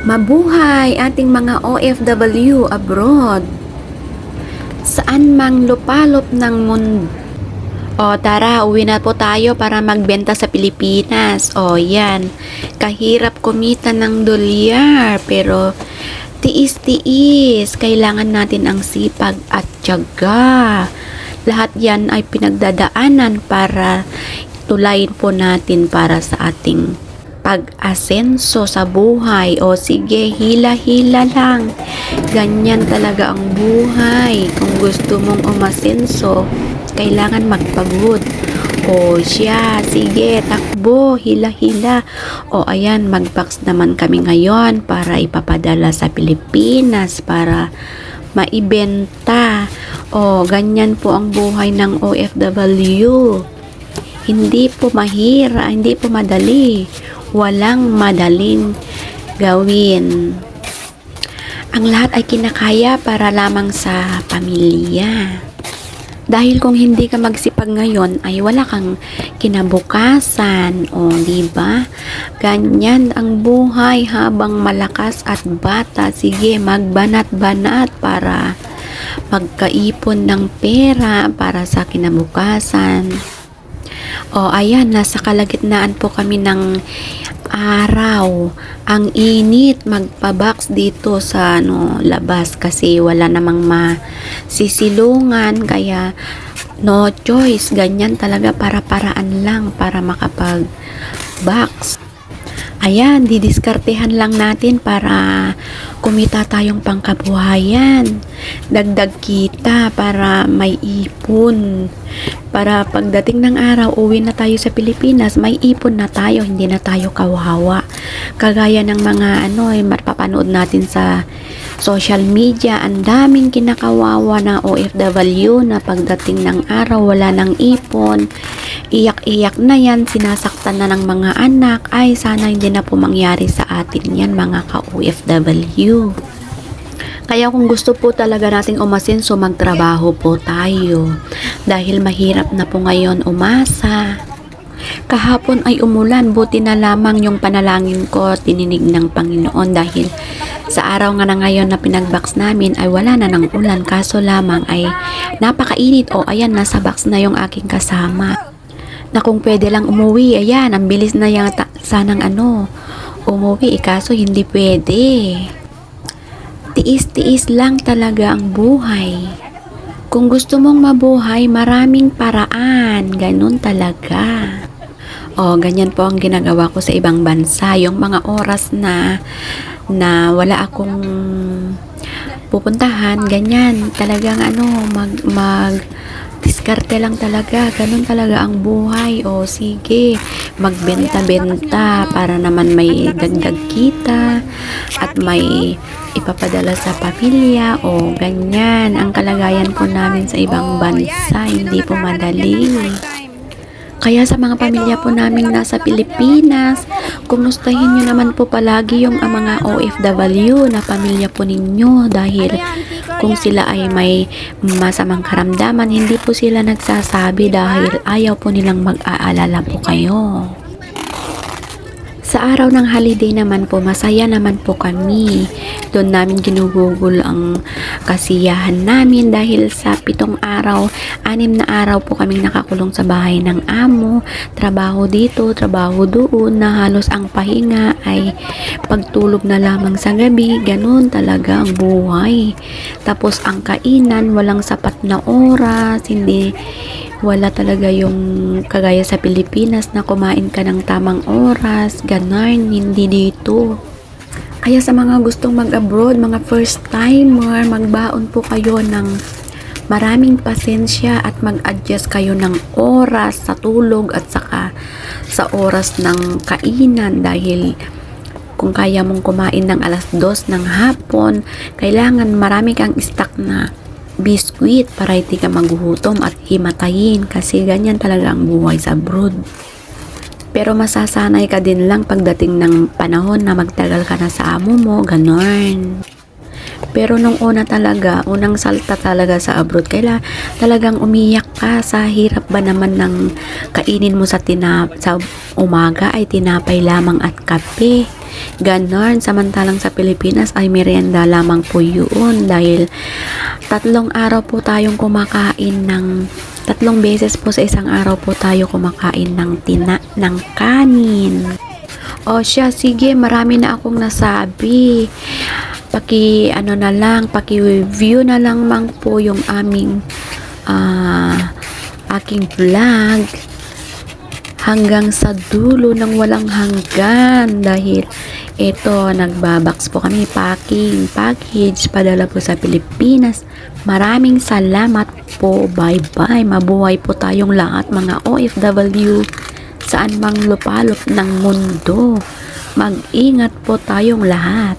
Mabuhay ating mga OFW abroad. Saan mang lupalop ng mundo. O tara, uwi na po tayo para magbenta sa Pilipinas. O yan, kahirap kumita ng dolyar pero tiis-tiis. Kailangan natin ang sipag at tiyaga. Lahat yan ay pinagdadaanan para tulayin po natin para sa ating pag-asenso sa buhay. O sige, hila-hila lang. Ganyan talaga ang buhay. Kung gusto mong umasenso, kailangan magpagod. O siya, sige, takbo, hila-hila. O ayan, magbox naman kami ngayon para ipapadala sa Pilipinas para maibenta. O, ganyan po ang buhay ng OFW. Hindi po mahira, hindi po madali. Walang madaling gawin. Ang lahat ay kinakaya para lamang sa pamilya. Dahil kung hindi ka magsipag ngayon ay wala kang kinabukasan o di ba? Ganyan ang buhay habang malakas at bata. Sige, magbanat-banat para magkaipon ng pera para sa kinabukasan. O ayan, nasa kalagitnaan po kami ng araw. Ang init magpabox dito sa ano, labas kasi wala namang masisilungan kaya no choice. Ganyan talaga para paraan lang para makapag box. Ayan, didiskartehan lang natin para kumita tayong pangkabuhayan. Dagdag kita para may ipon. Para pagdating ng araw, uwi na tayo sa Pilipinas, may ipon na tayo, hindi na tayo kawawa. Kagaya ng mga ano, eh, mapapanood natin sa social media, ang daming kinakawawa na OFW na pagdating ng araw, wala ng ipon, iyak-iyak na yan, sinasaktan na ng mga anak, ay sana hindi na po mangyari sa atin yan mga ka-OFW. Kaya kung gusto po talaga nating umasenso, magtrabaho po tayo. Dahil mahirap na po ngayon umasa. Kahapon ay umulan, buti na lamang yung panalangin ko tininig ng Panginoon dahil sa araw nga na ngayon na pinagbox namin ay wala na ng ulan kaso lamang ay napakainit o ayan nasa box na yung aking kasama na kung pwede lang umuwi. Ayan ang bilis na yata. Sanang ano umuwi. Eh, kaso hindi pwede. Tiis-tiis lang talaga ang buhay. Kung gusto mong mabuhay maraming paraan. Ganun talaga. O ganyan po ang ginagawa ko sa ibang bansa. Yung mga oras na na wala akong pupuntahan, ganyan. Talagang ano, mag, mag, diskarte lang talaga. Ganun talaga ang buhay. O sige, magbenta-benta para naman may dagdag kita at may ipapadala sa pamilya o ganyan. Ang kalagayan po namin sa ibang bansa, hindi po madali. Kaya sa mga pamilya po namin nasa Pilipinas, kumustahin nyo naman po palagi yung mga OFW na pamilya po ninyo dahil kung sila ay may masamang karamdaman, hindi po sila nagsasabi dahil ayaw po nilang mag-aalala po kayo. Sa araw ng holiday naman po, masaya naman po kami. Doon namin ginugugol ang kasiyahan namin dahil sa pitong araw, anim na araw po kaming nakakulong sa bahay ng amo. Trabaho dito, trabaho doon, na halos ang pahinga ay pagtulog na lamang sa gabi. Ganun talaga ang buhay. Tapos ang kainan, walang sapat na oras, hindi wala talaga yung kagaya sa Pilipinas na kumain ka ng tamang oras, ganun, hindi dito. Kaya sa mga gustong mag-abroad, mga first timer, magbaon po kayo ng maraming pasensya at mag-adjust kayo ng oras sa tulog at saka sa oras ng kainan dahil kung kaya mong kumain ng alas 2 ng hapon, kailangan marami kang stock na biskwit para hindi ka maghuhutom at himatayin kasi ganyan talaga ang buhay sa abroad. Pero masasanay ka din lang pagdating ng panahon na magtagal ka na sa amo mo, ganon. Pero nung una talaga, unang salta talaga sa abroad, kaila talagang umiyak ka sa hirap ba naman ng kainin mo sa, tinap sa umaga ay tinapay lamang at kape. Ganon. Samantalang sa Pilipinas ay merienda lamang po yun dahil tatlong araw po tayong kumakain ng tatlong beses po sa isang araw po tayo kumakain ng tina ng kanin. O siya, sige, marami na akong nasabi. Paki, ano na lang, paki-view na lang mang po yung aming ah, aking vlog hanggang sa dulo ng walang hanggan dahil ito nagbabox po kami packing package padala po sa Pilipinas. Maraming salamat po. Bye bye mabuhay po tayong lahat mga OFW saan mang lupalop ng mundo. Mag-ingat po tayong lahat